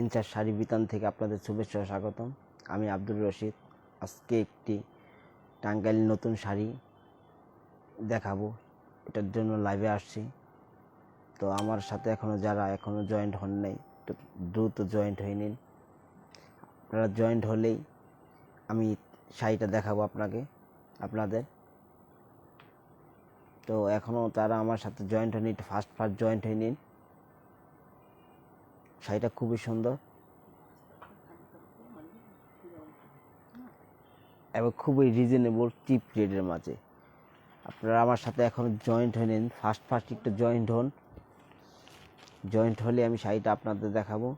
ইনচার শাড়ি বিতান থেকে আপনাদের শুভেচ্ছা স্বাগতম। আমি আব্দুর রশিদ। আজকে একটি টাঙ্গাইল নতুন শাড়ি দেখাবো। এটার জন্য লাইভে আসছি। তো আমার সাথে এখনও যারা এখনও জয়েন্ট হন নাই, তো দ্রুত জয়েন্ট হয়ে নিন। আপনারা জয়েন্ট হলেই আমি শাড়িটা দেখাবো আপনাকে, আপনাদের। তো এখনও তারা আমার সাথে জয়েন্ট হয়নি একটু ফার্স্ট ফার্স্ট জয়েন্ট হয়ে নিন। শাড়িটা খুবই সুন্দর। এবং খুবই রিজনেবল চিপ রেটের মাঝে। আপনারা আমার সাথে এখন জয়েন্ট হয়ে নিন। ফার্স্ট ফার্স্ট একটু জয়েন্ট হন। জয়েন্ট হলে আমি শাড়িটা আপনাদের দেখাবো।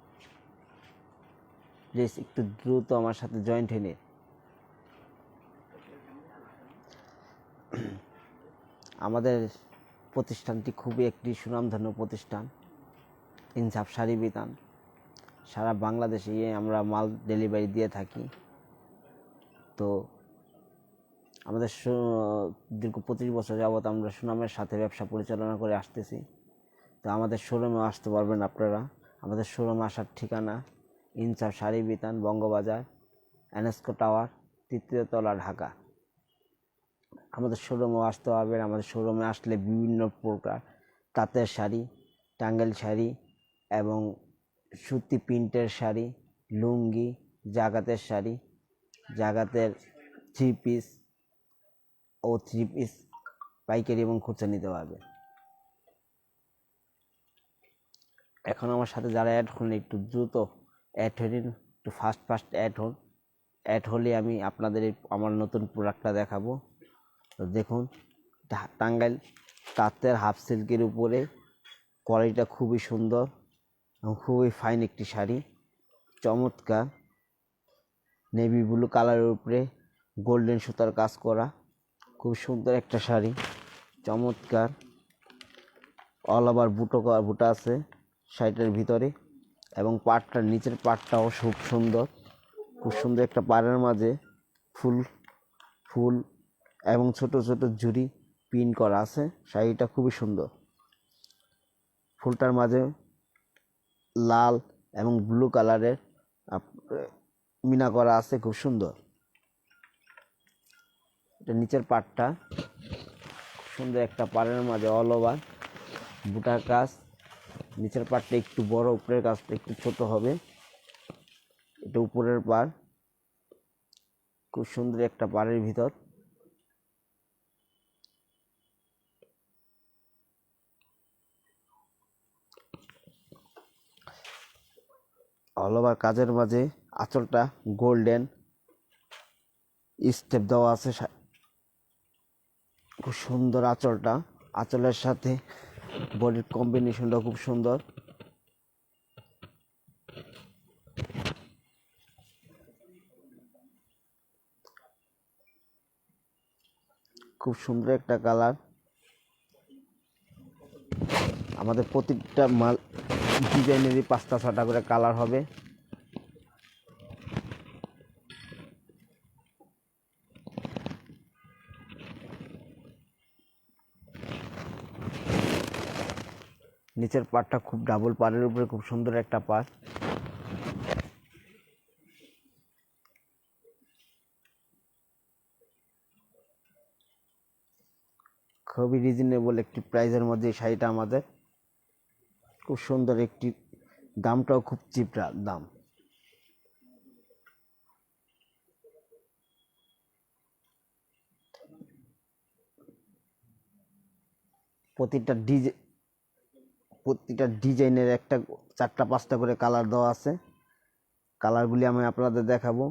প্লিজ একটু দ্রুত আমার সাথে জয়েন্ট হয়ে নিন। আমাদের প্রতিষ্ঠানটি খুবই একটি সুনামধন্য প্রতিষ্ঠান। ইনসাফ শাড়ি বিতান সারা বাংলাদেশে গিয়ে আমরা মাল ডেলিভারি দিয়ে থাকি। তো আমাদের দীর্ঘ পঁচিশ বছর যাবৎ আমরা সুনামের সাথে ব্যবসা পরিচালনা করে আসতেছি। তো আমাদের শোরুমে আসতে পারবেন আপনারা। আমাদের শোরুমে আসার ঠিকানা ইনসাফ শাড়ি বিতান বঙ্গবাজার, এনএসকো টাওয়ার, তৃতীয় তলা, ঢাকা। আমাদের শোরুমে আসতে পারবেন। আমাদের শোরুমে আসলে বিভিন্ন প্রকার তাঁতের শাড়ি টাঙ্গেল শাড়ি এবং সুতি প্রিন্টের শাড়ি, লুঙ্গি জাগাতের শাড়ি জাগাতের থ্রি পিস ও থ্রি পিস পাইকারি এবং খুচরা নিতে পারবে। এখন আমার সাথে যারা অ্যাড হন একটু দ্রুত অ্যাড হয়ে নিন, একটু ফাস্ট ফাস্ট অ্যাড হন। অ্যাড হলে আমি আপনাদের আমার নতুন প্রোডাক্টটা দেখাবো। তো দেখুন টাঙ্গাইল তাঁতের হাফ সিল্কের উপরে কোয়ালিটিটা খুবই সুন্দর। এবং খুবই ফাইন একটি শাড়ি। চমৎকার। নেভি ব্লু কালারের উপরে গোল্ডেন সুতার কাজ করা। খুব সুন্দর একটা শাড়ি। চমৎকার। অল ওভার বুটো বুটা আছে শাড়িটার ভিতরে এবং পাটটার নিচের পাটটাও খুব সুন্দর। খুব সুন্দর একটা পাড়ের মাঝে ফুল ফুল এবং ছোট ছোট ঝুড়ি পিন করা আছে। শাড়িটা খুবই সুন্দর। ফুলটার মাঝে লাল এবং ব্লু কালারের মিনা করা আছে, খুব সুন্দর। এটা নিচের পাটটা সুন্দর একটা পাড়ের মাঝে অল ওভার বুটার কাজ। নিচের পাটটা একটু বড়, উপরের কাজটা একটু ছোট হবে। এটা উপরের পাড়, খুব সুন্দর একটা পাড়ের ভিতর। অল ওভার কাজের মাঝে আঁচলটা গোল্ডেন স্টেপ দেওয়া আছে। খুব সুন্দর আঁচলটা। আঁচলের সাথে বডির কম্বিনেশনটা খুব সুন্দর। খুব সুন্দর একটা কালার আমাদের প্রত্যেকটা মাল ডিজাইনেরই পাঁচটা ছটা করে কালার হবে। নিচের পাড়টা খুব ডাবল পাড়ের উপরে খুব সুন্দর একটা পাড়। খুবই রিজনেবল একটি প্রাইজের মধ্যে শাড়িটা আমাদের। খুব সুন্দর একটি দামটাও খুব চিপ দাম। প্রতিটা ডিজে, প্রতিটা ডিজাইনের একটা চারটা পাঁচটা করে কালার দেওয়া আছে। কালারগুলি আমি আপনাদের দেখাবো।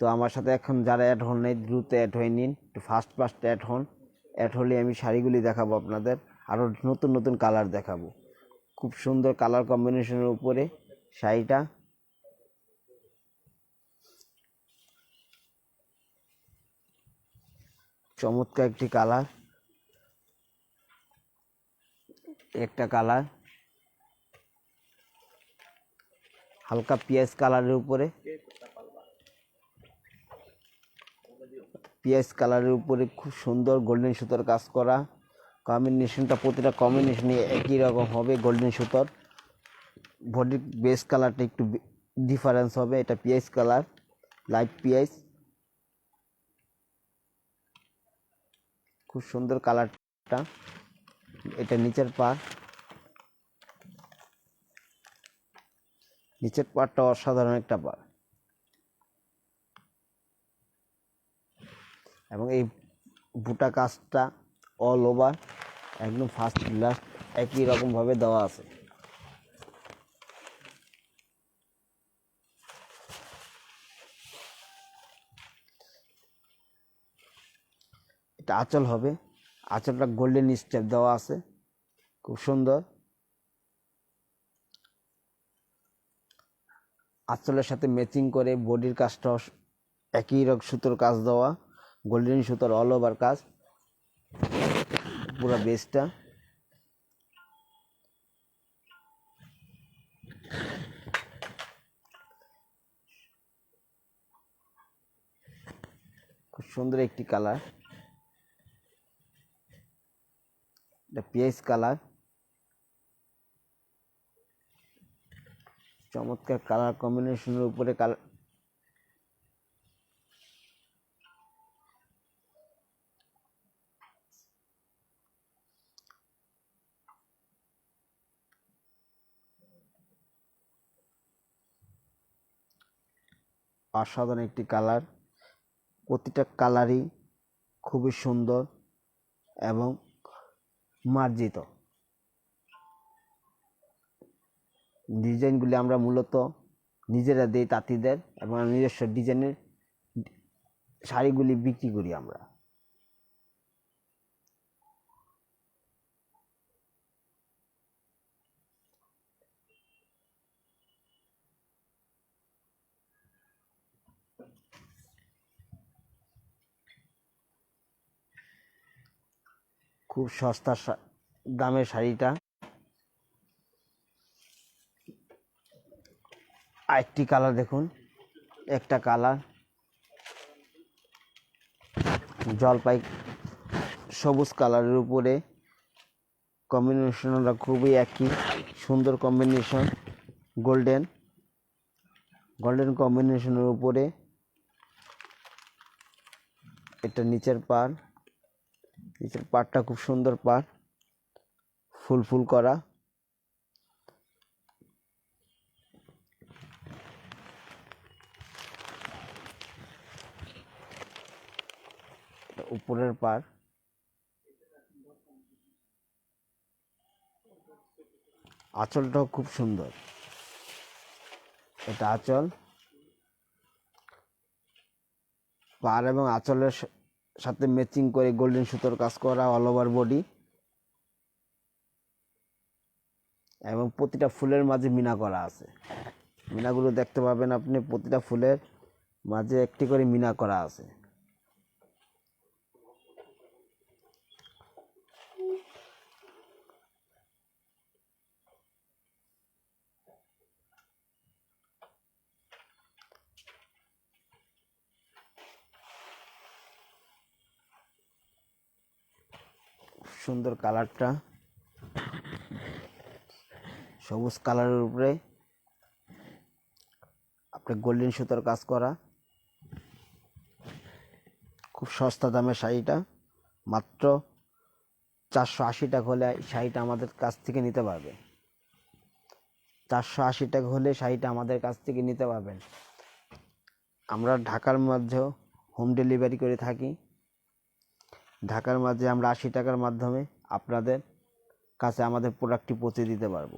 তো আমার সাথে এখন যারা অ্যাড হন নাই, দ্রুত অ্যাড হয়ে নিন। একটু ফার্স্ট ফার্স্ট অ্যাড হন। অ্যাড হলে আমি শাড়িগুলি দেখাবো আপনাদের। আরও নতুন নতুন কালার দেখাবো। খুব সুন্দর কালার কম্বিনেশনের উপরে শাড়িটা। চমৎকার একটি কালার একটা কালার হালকা পিঁয়াজ কালারের উপরে। পিঁয়াজ কালারের উপরে খুব সুন্দর গোল্ডেন সুতোর কাজ করা। কম্বিনেশনটা প্রতিটা কম্বিনেশনই একই রকম হবে গোল্ডেন সুতোর। বডির বেস কালারটা একটু ডিফারেন্স হবে, এটা পিএইচ কালার লাইট পিএইচ খুব সুন্দর কালারটা এটা নিচের পার নিচের পারটা অসাধারণ একটা পার এবং এই বুটা কাজটা অল ওভার একদম ফার্স্ট লাস্ট একই রকমভাবে দেওয়া আছে। এটা আঁচল হবে। আঁচলটা গোল্ডেন স্টেপ দেওয়া আছে। খুব সুন্দর। আঁচলের সাথে ম্যাচিং করে বডির কাজটা একই রকম সুতোর কাজ দেওয়া। গোল্ডেন সুতোর অল ওভার কাজ। পুরো বেসটা খুব সুন্দর একটি কালার এটা পিএইচ কালার চমৎকার কালার কম্বিনেশনের উপরে কালার অসাধারণ একটি কালার। প্রতিটা কালারই খুবই সুন্দর এবং মার্জিত। ডিজাইনগুলি আমরা মূলত নিজেরা দিই তাঁতিদের এবং নিজস্ব ডিজাইনের শাড়িগুলি বিক্রি করি আমরা। খুব সস্তা দামের শাড়িটা। আরেকটি কালার দেখুন, একটা কালার। জলপাই সবুজ কালারের উপরে। কম্বিনেশনটা খুবই একই, সুন্দর কম্বিনেশন, গোল্ডেন। গোল্ডেন কম্বিনেশনের উপরে। এটা নিচের পার নিচের পাড়টা খুব সুন্দর পাড়। ফুল ফুল করা। উপরের পার আঁচলটাও খুব সুন্দর। এটা আঁচল। পার এবং আঁচলের সাথে ম্যাচিং করে গোল্ডেন সুতোর কাজ করা অল ওভার বডি এবং প্রতিটা ফুলের মাঝে মিনা করা আছে। মিনাগুলো দেখতে পাবেন আপনি, প্রতিটা ফুলের মাঝে একটি করে মিনা করা আছে। সুন্দর কালারটা। সবুজ কালারের উপরে আপনার গোল্ডেন সুতার কাজ করা। খুব সস্তা দামের শাড়িটা। মাত্র চারশো আশি টাকা হলে শাড়িটা আমাদের কাছ থেকে নিতে পারবে। চারশো আশি টাকা হলে শাড়িটা আমাদের কাছ থেকে নিতে পারবেন। আমরা ঢাকার মধ্যেও হোম ডেলিভারি করে থাকি। ঢাকার মাঝে আমরা আশি টাকার মাধ্যমে আপনাদের কাছে আমাদের প্রোডাক্টটি পৌঁছে দিতে পারব।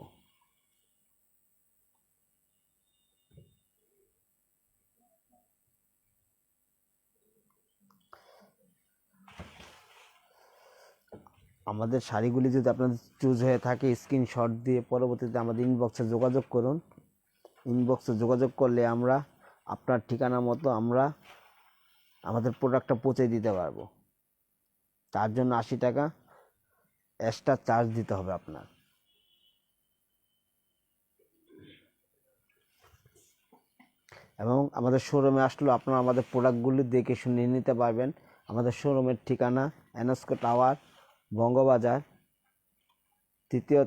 আমাদের শাড়িগুলি যদি আপনাদের চুজ হয়ে থাকে স্ক্রিনশট দিয়ে পরবর্তীতে আমাদের ইনবক্সে যোগাযোগ করুন। ইনবক্সে যোগাযোগ করলে আমরা আপনার ঠিকানা মতো আমরা আমাদের প্রোডাক্টটা পৌঁছে দিতে পারব। তার জন্য আশি টাকা এক্সট্রা চার্জ দিতে হবে আপনার। এবং আমাদের শোরুমে আসলো আপনারা আমাদের প্রোডাক্টগুলি দেখে শুনে নিতে পারবেন। আমাদের শোরুমের ঠিকানা এনস্কো টাওয়ার বঙ্গবাজার, তৃতীয়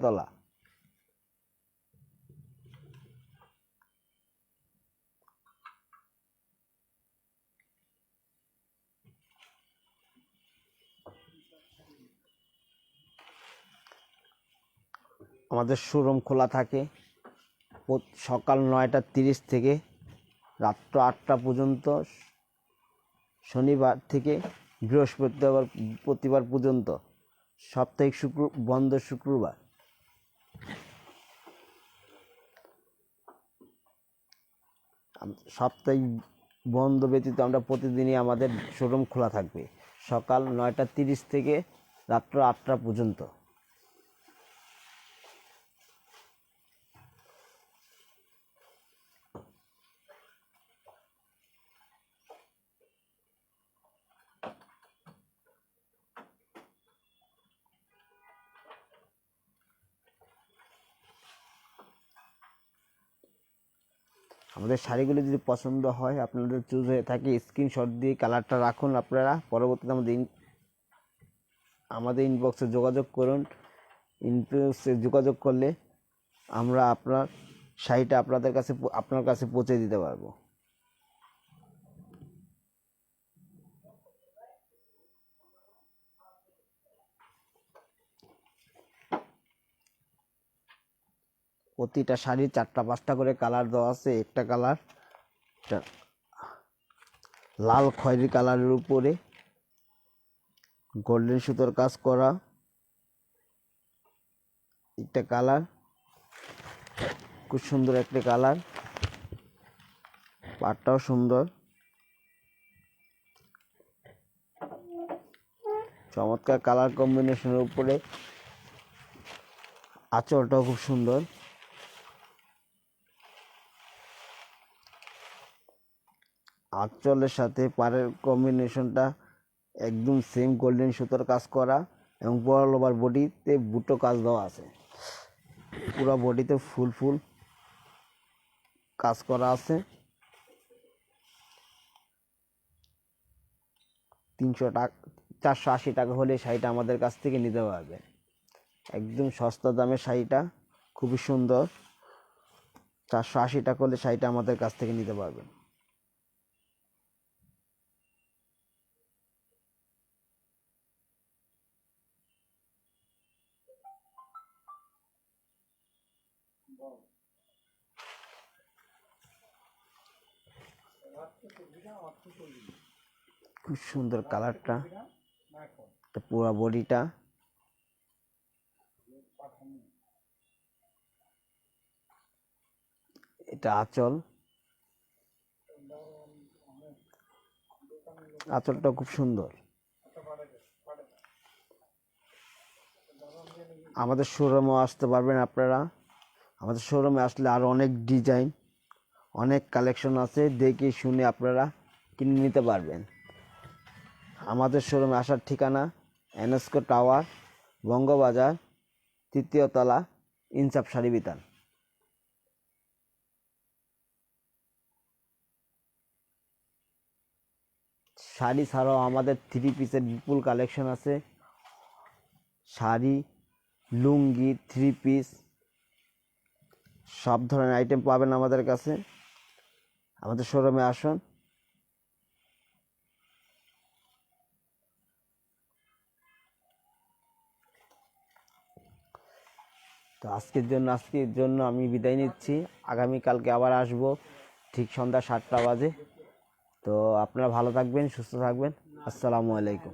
আমাদের শোরুম খোলা থাকে। সকাল নয়টা তিরিশ থেকে রাত্র আটটা পর্যন্ত, শনিবার থেকে বৃহস্পতিবার, প্রতিবার পর্যন্ত। সাপ্তাহিক শুক্র, বন্ধ শুক্রবার। সাপ্তাহিক বন্ধ ব্যতীত আমরা প্রতিদিনই আমাদের শোরুম খোলা থাকবে। সকাল নয়টা তিরিশ থেকে রাত্র আটটা পর্যন্ত। আমাদের শাড়িগুলো যদি পছন্দ হয়, আপনাদের চুজ হয়ে থাকে স্ক্রিনশট দিয়ে কালারটা রাখুন আপনারা। পরবর্তীতে আমাদের আমাদের ইনবক্সে যোগাযোগ করুন। ইনবক্সে যোগাযোগ করলে আমরা আপনার শাড়িটা আপনাদের কাছে আপনার কাছে পৌঁছে দিতে পারব। প্রতিটা শাড়ি চারটা, পাঁচটা করে কালার দেওয়া আছে, একটা কালার লাল খয়েরি কালারের উপরে, গোল্ডেন সুতোর কাজ করা, একটা কালার, খুব সুন্দর একটা কালার, পাটটাও সুন্দর, চমৎকার কালার কম্বিনেশনের উপরে, আঁচলটাও খুব সুন্দর। আঁচলের সাথে পাড়ের কম্বিনেশনটা একদম সেম গোল্ডেন সুতোর কাজ করা এবং বড় ওভার বডিতে বুটো কাজ দেওয়া আছে। পুরো বডিতে ফুল ফুল কাজ করা আছে। তিনশো টাকা, চারশো আশি টাকা হলে শাড়িটা আমাদের কাছ থেকে নিতে পারবে। একদম সস্তা দামের শাড়িটা, খুবই সুন্দর। চারশো আশি টাকা হলে শাড়িটা আমাদের কাছ থেকে নিতে পারবেন। খুব সুন্দর কালারটা। পুরো বডিটা। এটা আঁচল। আঁচলটা খুব সুন্দর। আমাদের শোরুমে আসতে পারবেন আপনারা। আমাদের শোরুমে আসলে আরও অনেক ডিজাইন, অনেক কালেকশন আছে, দেখে শুনে আপনারা কিনে নিতে পারবেন। আমাদের শোরুমে আসার ঠিকানা, এনএসকো টাওয়ার, বঙ্গবাজার, তৃতীয় তলা, ইনসাফ শাড়ি বিতান। শাড়ি ছাড়াও আমাদের থ্রি পিসের বিপুল কালেকশন আছে। শাড়ি, লুঙ্গি থ্রি পিস সব ধরনের আইটেম পাবেন আমাদের কাছে। আমাদের শোরুমে আসুন। আজকের জন্য আজকের জন্য আমি বিদায় নিচ্ছি। আগামীকালকে আবার আসব ঠিক সন্ধ্যা সাতটা বাজে। তো আপনারা ভালো থাকবেন, সুস্থ থাকবেন। আসসালামু আলাইকুম।